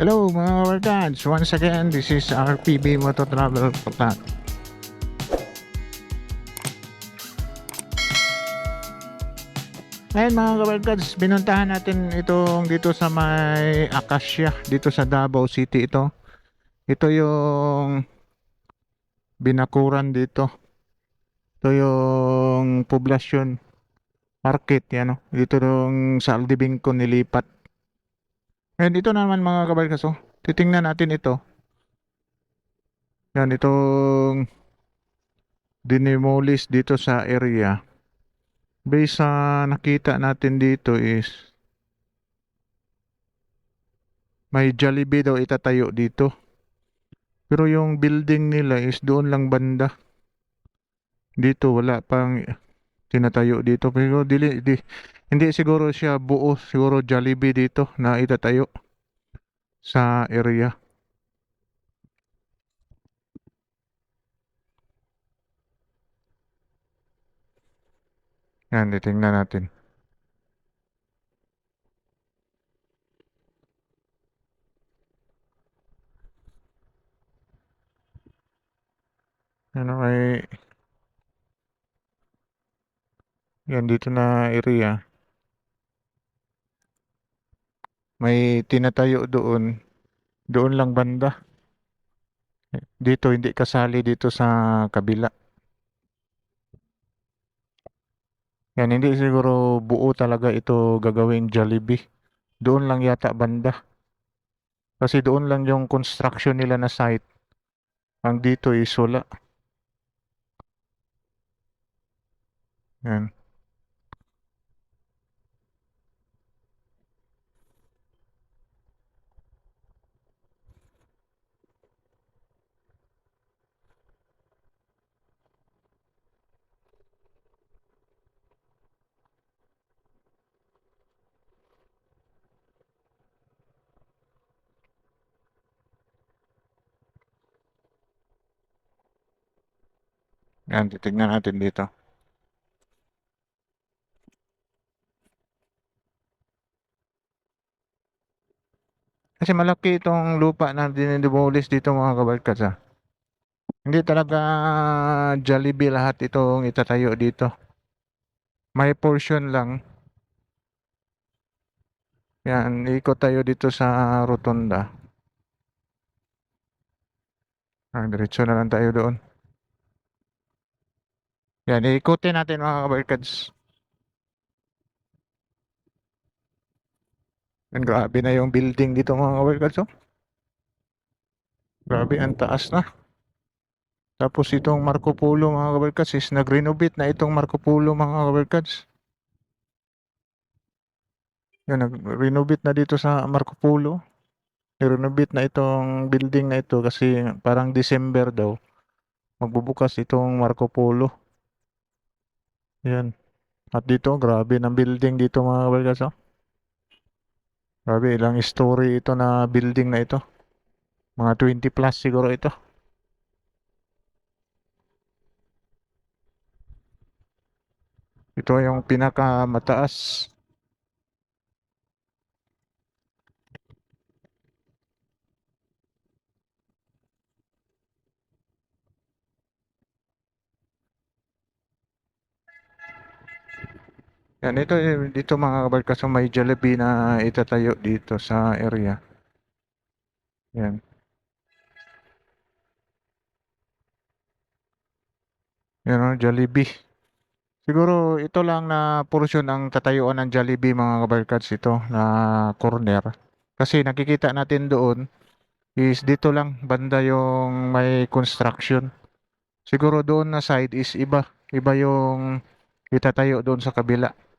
Hello mga kabarkads! Once again, this is RPB Moto Travel Vlog. Ngayon mga kabarkads, binuntahan natin itong dito sa may Acacia, dito sa Davao City ito. Ito yung binakuran dito. Ito yung poblasyon market, yan o. Dito yung sa Aldibingco nilipat. Ngayon, ito naman mga kabarkas, oh. Titingnan natin ito. Yan, itong dinimolish dito sa area. Based sa nakita natin dito is may Jollibee daw itatayo dito. Pero yung building nila is doon lang banda. Dito wala pang tinatayo dito. Pero dili, di, hindi siguro siya buo. Siguro Jollibee dito na itatayo sa area. Yan, titingnan natin. Ano ay yan dito na area. May tinatayo doon. Doon lang banda. Dito hindi kasali dito sa kabila. Yan, hindi siguro buo talaga ito gagawing Jollibee. Doon lang yata banda. Kasi doon lang yung construction nila na site. Ang dito is wala. Yan. Yan, titignan natin dito. Kasi malaki itong lupa na dinidemolis dito mga kabarkas ah. Hindi talaga Jollibee lahat itong itatayo dito. May portion lang. Yan, ikot tayo dito sa rotunda. Ah, diretso na lang tayo doon. Yan, ikutin natin mga kabarkads. Yan, grabe na yung building dito mga kabarkads, oh. Grabe, ang taas na. Tapos itong Marco Polo mga kabarkads is nag-renovate na itong Marco Polo mga kabarkads. Yan, nag-renovate na dito sa Marco Polo. I-renovate na itong building na ito kasi parang December daw. Magbubukas itong Marco Polo. Yan. At dito, grabe ng building dito mga kabarkads, oh. Grabe, ilang story ito na building na ito. Mga 20 plus siguro ito. Ito yung pinakamataas. Yan, ito, dito mga kabarkas, may Jollibee na itatayo dito sa area. Yan. Yan o, Jollibee. Siguro ito lang na portion ang tatayuan ng Jollibee mga kabarkads ito na corner. Kasi nakikita natin doon is dito lang banda yung may construction. Siguro doon na side is iba. Iba yung itatayo doon sa kabila.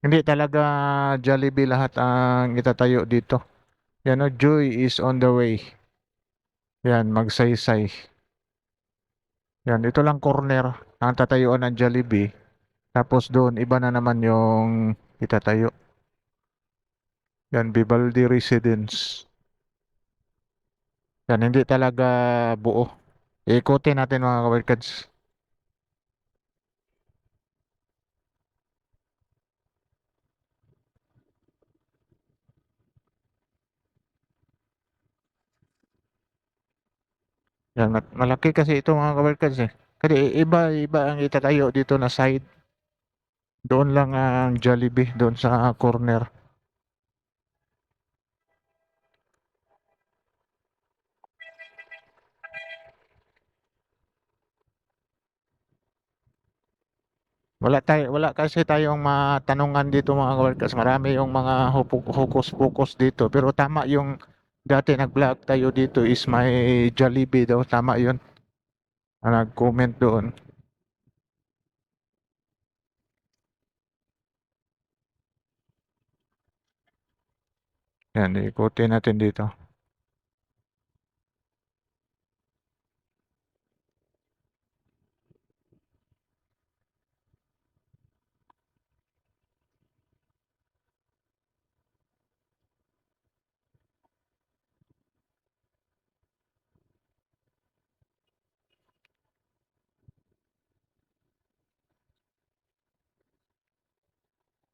Hindi talaga Jollibee lahat ang itatayo dito. Yan o, Joy is on the way. Yan, magsaysay. Yan, ito lang corner ang tatayuan ng Jollibee. Tapos doon, iba na naman yung itatayo. Yan, Vivaldi Residence. Yan, hindi talaga buo. Ikutin natin mga kabarkads. Yan, malaki kasi ito mga kabarkads eh. Kasi iba, iba ang itatayo dito na side. Doon lang ang Jollibee, doon sa corner. Wala tayo, wala kasi tayong matanungan dito mga kabarkads. Marami yung mga hukus-pukus dito. Pero tama yung dati nag-vlog tayo dito is may Jollibee daw. Tama yun. Ah, Nag-comment doon. Yan, ikutin natin dito.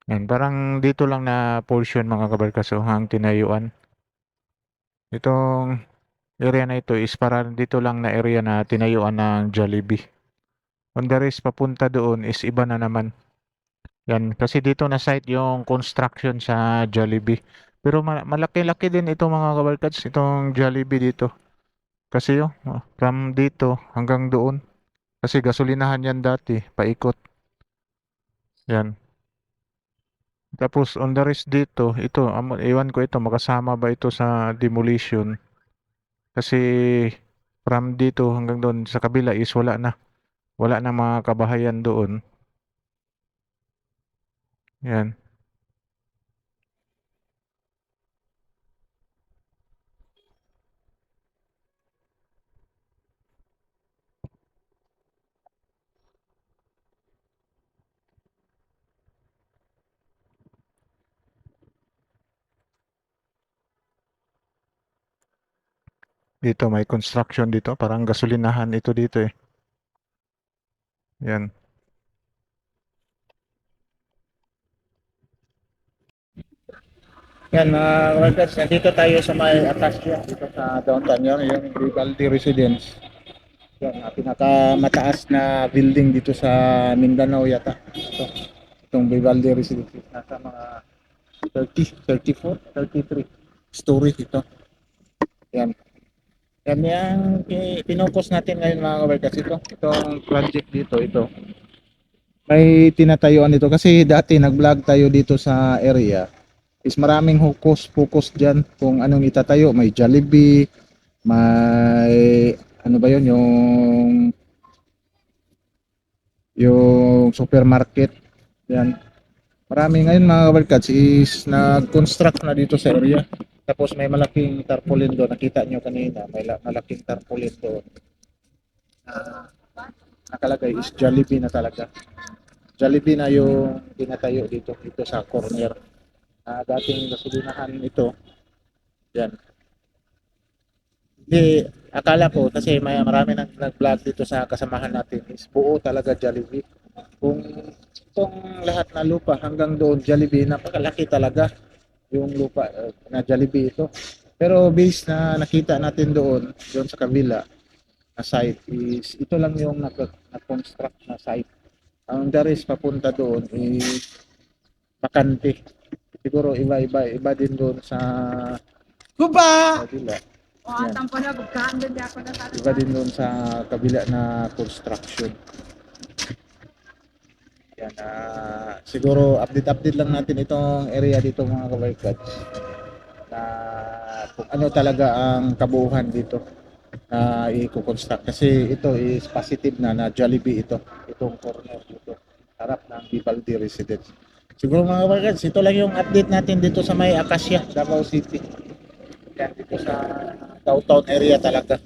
Yan, parang dito lang na portion mga kabarkas oh, ang tinayuan. Itong area na ito is parang dito lang na area na tinayuan ng Jollibee. On the rest, papunta doon is iba na naman. Yan, kasi dito na site yung construction sa Jollibee. Pero ma- malaki-laki din ito mga kabarkads, itong Jollibee dito. Kasi oh, oh, from dito hanggang doon. Kasi gasolinahan yan dati, paikot. Yan. Tapos on the rest dito, ito, ewan ko ito, makasama ba ito sa demolition? Kasi from dito hanggang doon sa kabila is wala na. Wala na mga kabahayan doon. Yan. Dito may construction dito, parang gasolinahan ito dito eh. Yan. Yan mga workers, nandito tayo sa may Acacia, dito sa downtown yun, yung Vivaldi Residence. Yan, ang pinakamataas na building dito sa Mindanao yata. Ito, itong Vivaldi Residence. Nasa mga 30, 34, 33 stories ito. Yan. Yan yung pi- pinokos natin ngayon mga kabarkas. Ito. Itong project dito, ito. May tinatayuan dito kasi dati nag-vlog tayo dito sa area. Is maraming hukos focus dyan. Kung anong itatayo may Jollibee may ano ba yun yung yung supermarket. Yan. Marami ngayon mga kabarkads is nag-construct na dito sa area tapos may malaking tarpaulin doon nakita nyo kanina may la- malaking tarpaulin doon na nakalagay is Jollibee na talaga Jollibee na yung tinatayo dito dito sa corner na dating gasolinahan ito. Yan. Hindi, akala ko kasi may marami nang nag-vlog dito sa kasamahan natin is buo talaga Jollibee. Kung itong lahat na lupa hanggang doon Jollibee, napakalaki talaga yung lupa eh, na Jollibee ito. Pero based na nakita natin doon, doon sa kabila na site is ito lang yung na-construct na site. Ang the rest papunta doon is bakante siguro iba-iba iba din doon sa Kuba! kabila O, atang pa na, bugkaan din ako na sa iba din doon sa kabila na construction yan ah, siguro update update lang natin itong area dito mga kabarkads na kung ano talaga ang kabuuhan dito na i-construct? Kasi ito is positive na na Jollibee ito. Itong corner dito harap ng Vivaldi Residence. Siguro mga kabarkads ito lang yung update natin dito sa may Acacia Davao City. Yan dito sa downtown area talaga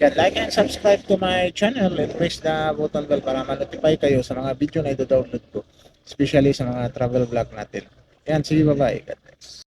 yan, like and subscribe to my channel and press the button bell para ma-notify kayo sa mga video na i-download ko especially sa mga travel vlog natin. Yan sige bye bye God bless